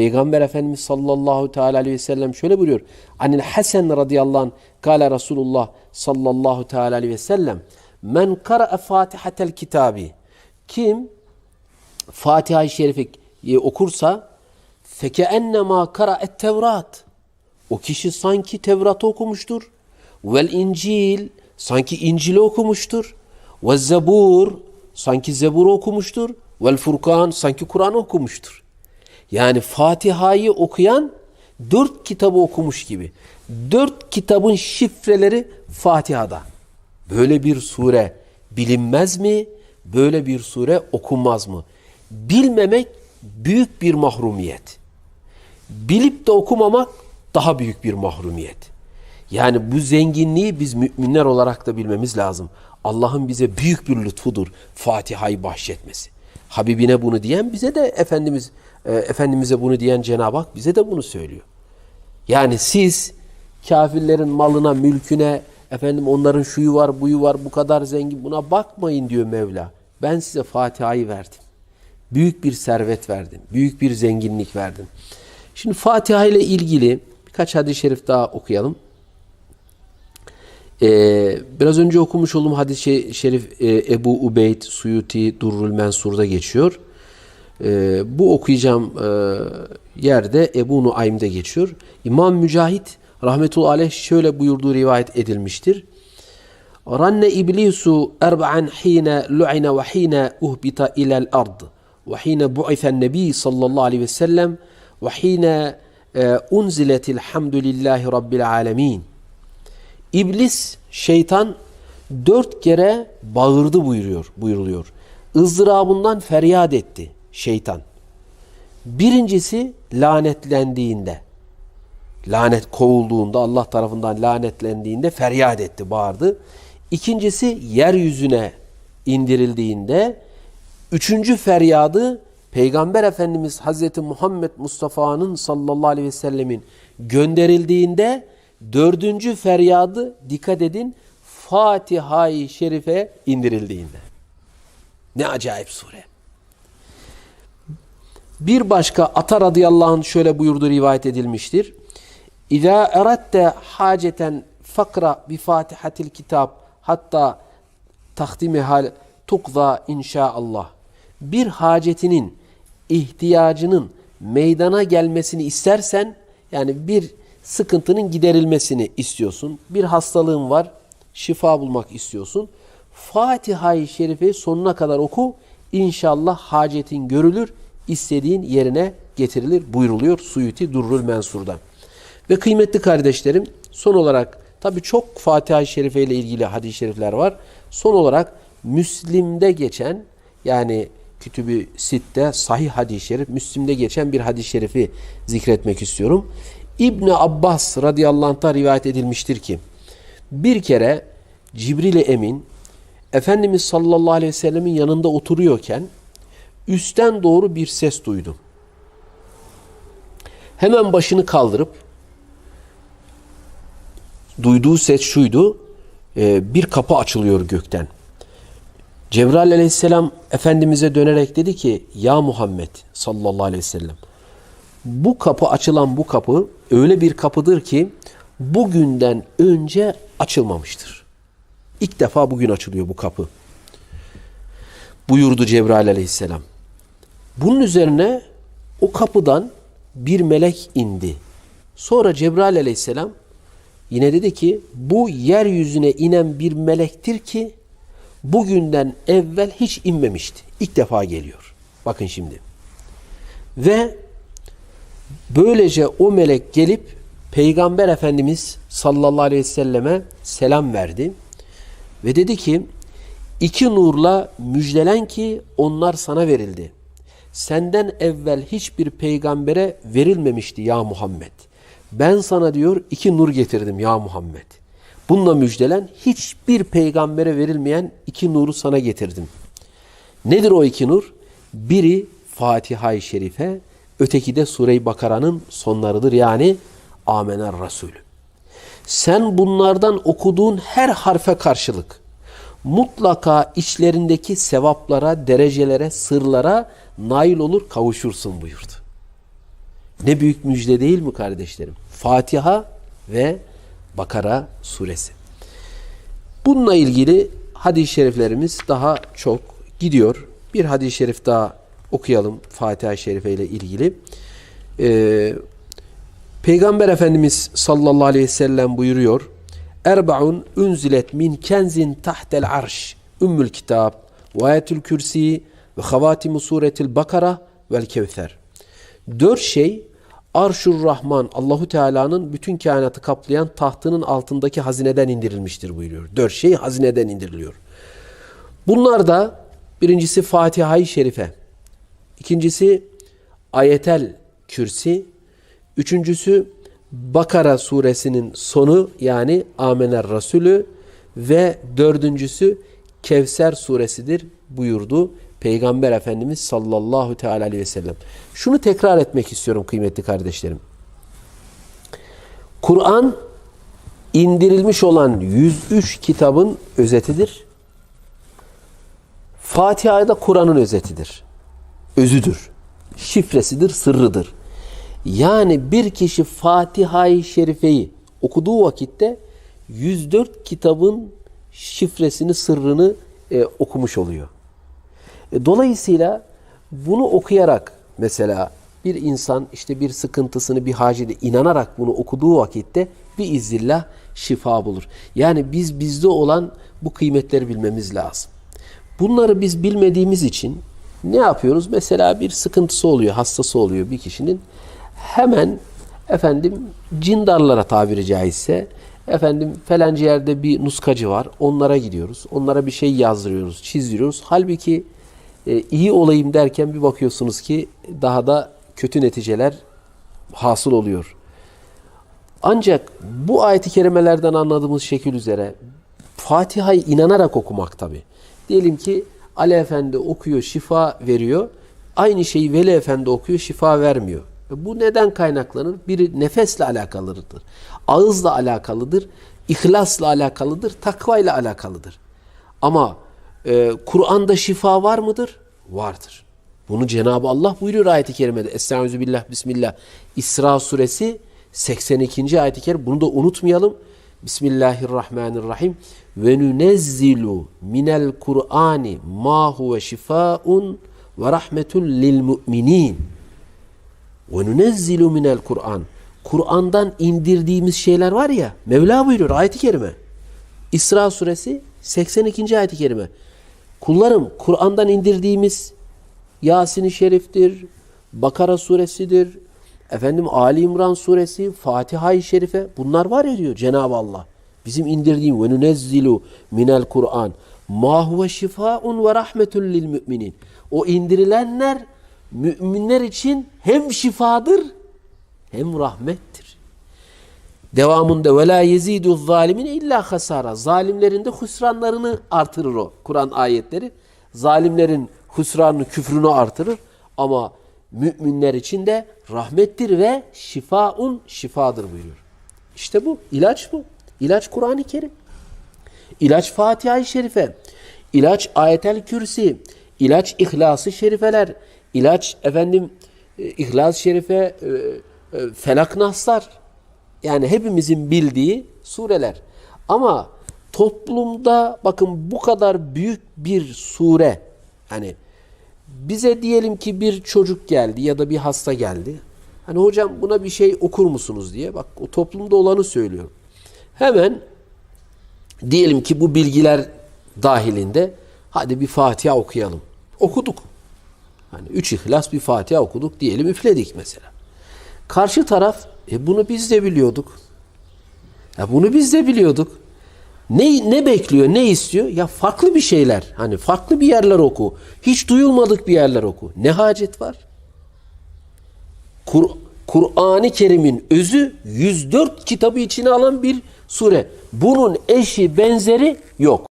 Peygamber Efendimiz sallallahu teala aleyhi ve sellem şöyle buyuruyor. Anil Hasan radıyallahu anh kâle Resulullah sallallahu teala aleyhi ve sellem men kara'a fatihatel kitabi kim Fatiha-i Şerif'i okursa feke ennema kara'et Tevrat o kişi sanki Tevrat'ı okumuştur. Vel İncil sanki İncil'i okumuştur. Ve Zebur sanki Zebur'u okumuştur. Vel Furkan sanki Kur'an'ı okumuştur. Yani Fatiha'yı okuyan dört kitabı okumuş gibi. Dört kitabın şifreleri Fatiha'da. Böyle bir sure bilinmez mi? Böyle bir sure okunmaz mı? Bilmemek büyük bir mahrumiyet. Bilip de okumamak daha büyük bir mahrumiyet. Yani bu zenginliği biz müminler olarak da bilmemiz lazım. Allah'ın bize büyük bir lütfudur Fatiha'yı bahşetmesi. Habibine bunu diyen bize de Efendimiz e, Efendimiz'e bunu diyen Cenab-ı Hak bize de bunu söylüyor. Yani siz kafirlerin malına, mülküne, efendim onların şuyu var, buyu var, bu kadar zengin buna bakmayın diyor Mevla. Ben size Fatiha'yı verdim. Büyük bir servet verdim. Büyük bir zenginlik verdim. Şimdi Fatiha ile ilgili birkaç hadis-i şerif daha okuyalım. Ee, biraz önce okumuş olduğum hadis-i şerif e, Ebu Ubeyd Suyuti Durrul Mensur'da geçiyor. Ee, bu okuyacağım e, yerde Ebu Nuaym'de geçiyor. İmam Mücahit rahmetullahi aleyh şöyle buyurduğu rivayet edilmiştir. Ranne iblisu erba'an hine lu'ine ve hine uhbita ilel ard ve hine bu'ithen nebi sallallahu aleyhi ve sellem ve hine e, unziletil hamdülillahi rabbil alemin. İblis, şeytan dört kere bağırdı buyuruyor, buyuruluyor. ızdırabından feryat etti şeytan. Birincisi lanetlendiğinde, lanet kovulduğunda, Allah tarafından lanetlendiğinde feryat etti, bağırdı. İkincisi yeryüzüne indirildiğinde, üçüncü feryadı Peygamber Efendimiz Hazreti Muhammed Mustafa'nın sallallahu aleyhi ve sellemin gönderildiğinde dördüncü feryadı dikkat edin Fatiha-i Şerife indirildiğinde. Ne acayip sure. Bir başka Ata radıyallahu anh şöyle buyurdu rivayet edilmiştir. İza eratte haceten fakra bi fatihatil kitab hatta tahdimihal tukza inşaallah. Bir hacetinin ihtiyacının meydana gelmesini istersen yani bir sıkıntının giderilmesini istiyorsun. Bir hastalığın var, şifa bulmak istiyorsun. Fatiha-i Şerife'yi sonuna kadar oku. İnşallah hacetin görülür, istediğin yerine getirilir buyruluyor Suyuti Durrul Mensur'da. Ve kıymetli kardeşlerim son olarak tabi çok Fatiha-i Şerife ile ilgili hadis-i şerifler var. Son olarak Müslim'de geçen yani Kütübü Sitte sahih hadis-i şerif Müslim'de geçen bir hadis-i şerifi zikretmek istiyorum. İbni Abbas radıyallahu anh'ta rivayet edilmiştir ki bir kere Cibril Emin Efendimiz sallallahu aleyhi ve sellemin yanında oturuyorken üstten doğru bir ses duydu. Hemen başını kaldırıp duyduğu ses şuydu. E, bir kapı açılıyor gökten. Cebrail aleyhisselam Efendimiz'e dönerek dedi ki Ya Muhammed sallallahu aleyhi ve sellem bu kapı açılan bu kapı öyle bir kapıdır ki bugünden önce açılmamıştır. İlk defa bugün açılıyor bu kapı. Buyurdu Cebrail aleyhisselam. Bunun üzerine o kapıdan bir melek indi. Sonra Cebrail aleyhisselam yine dedi ki bu yeryüzüne inen bir melektir ki bugünden evvel hiç inmemişti. İlk defa geliyor. Bakın şimdi. Ve böylece o melek gelip Peygamber Efendimiz sallallahu aleyhi ve selleme selam verdi. Ve dedi ki iki nurla müjdelen ki onlar sana verildi. Senden evvel hiçbir peygambere verilmemişti ya Muhammed. Ben sana diyor iki nur getirdim ya Muhammed. Bununla müjdelen hiçbir peygambere verilmeyen iki nuru sana getirdim. Nedir o iki nur? Biri Fatiha-i Şerife, öteki de Sure-i Bakara'nın sonlarıdır. Yani Amener Resulü. Sen bunlardan okuduğun her harfe karşılık mutlaka içlerindeki sevaplara, derecelere, sırlara nail olur, kavuşursun buyurdu. Ne büyük müjde değil mi kardeşlerim? Fatiha ve Bakara suresi. Bununla ilgili hadis-i şeriflerimiz daha çok gidiyor. Bir hadis-i şerif daha okuyalım Fatiha-i Şerife ile ilgili. Ee, Peygamber Efendimiz sallallahu aleyhi ve sellem buyuruyor. Erbaun unzilet min kenzin tahtel arş. Ümmül kitab, ve ayetül kürsi ve havatimu suretil bakara vel kevser. Dört şey Arşur Rahman Allahu Teala'nın bütün kainatı kaplayan tahtının altındaki hazineden indirilmiştir buyuruyor. Dört şey hazineden indiriliyor. Bunlar da birincisi Fatiha-i Şerife, ikincisi Ayetel Kürsi, üçüncüsü Bakara suresinin sonu yani Amener Resulü ve dördüncüsü Kevser suresidir buyurdu Peygamber Efendimiz sallallahu teala aleyhi ve sellem. Şunu tekrar etmek istiyorum kıymetli kardeşlerim. Kur'an indirilmiş olan 103 kitabın özetidir. Fatiha da Kur'an'ın özetidir. Özüdür. Şifresidir, sırrıdır. Yani bir kişi Fatiha-i Şerife'yi okuduğu vakitte 104 kitabın şifresini, sırrını e, okumuş oluyor. E, dolayısıyla bunu okuyarak mesela bir insan işte bir sıkıntısını bir hacide inanarak bunu okuduğu vakitte bir izzillah şifa bulur. Yani biz bizde olan bu kıymetleri bilmemiz lazım. Bunları biz bilmediğimiz için ne yapıyoruz? Mesela bir sıkıntısı oluyor, hastası oluyor bir kişinin. Hemen efendim cindarlara tabiri caizse efendim falanca yerde bir nuskacı var. Onlara gidiyoruz. Onlara bir şey yazdırıyoruz, çizdiriyoruz. Halbuki e, iyi olayım derken bir bakıyorsunuz ki daha da kötü neticeler hasıl oluyor. Ancak bu ayet-i kerimelerden anladığımız şekil üzere Fatiha'yı inanarak okumak tabi. Diyelim ki Ali Efendi okuyor, şifa veriyor. Aynı şeyi Veli Efendi okuyor, şifa vermiyor. Bu neden kaynaklanır? Biri nefesle alakalıdır. Ağızla alakalıdır. ihlasla alakalıdır. Takvayla alakalıdır. Ama e, Kur'an'da şifa var mıdır? Vardır. Bunu Cenab-ı Allah buyuruyor ayet-i kerimede. Estaizu bismillah. İsra suresi 82. ayet-i kerime. Bunu da unutmayalım. Bismillahirrahmanirrahim. Ve nunezzilu minel Kur'ani ma huve şifaun ve rahmetun lil mu'minin. Ve nunezzilu minel Kur'an. Kur'an'dan indirdiğimiz şeyler var ya, Mevla buyuruyor ayet-i kerime. İsra suresi 82. ayet-i kerime. Kullarım Kur'an'dan indirdiğimiz Yasin-i Şerif'tir, Bakara suresidir, efendim Ali İmran suresi, Fatiha-i Şerife bunlar var ya diyor Cenab-ı Allah. Bizim indirdiğim ve nunezzilu minel Kur'an ma huve şifaun ve rahmetun lil müminin. O indirilenler müminler için hem şifadır hem rahmettir. Devamında ve la yezidu zalimin illa hasara. Zalimlerin de husranlarını artırır o Kur'an ayetleri. Zalimlerin husranını, küfrünü artırır ama müminler için de rahmettir ve şifaun şifadır buyuruyor. İşte bu. ilaç bu. İlaç Kur'an-ı Kerim. İlaç Fatiha-i Şerife. İlaç Ayetel Kürsi. İlaç İhlas-ı Şerifeler. İlaç efendim e, İhlas-ı Şerife e, e, Felak Naslar. Yani hepimizin bildiği sureler. Ama toplumda bakın bu kadar büyük bir sure hani bize diyelim ki bir çocuk geldi ya da bir hasta geldi. Hani hocam buna bir şey okur musunuz diye. Bak o toplumda olanı söylüyorum. Hemen diyelim ki bu bilgiler dahilinde hadi bir Fatiha okuyalım. Okuduk. Hani üç ihlas bir Fatiha okuduk diyelim üfledik mesela. Karşı taraf e bunu biz de biliyorduk. Ya bunu biz de biliyorduk. Ne, ne bekliyor, ne istiyor? Ya farklı bir şeyler. Hani farklı bir yerler oku. Hiç duyulmadık bir yerler oku. Ne hacet var? Kur, Kur'an-ı Kerim'in özü 104 kitabı içine alan bir sure. Bunun eşi benzeri yok.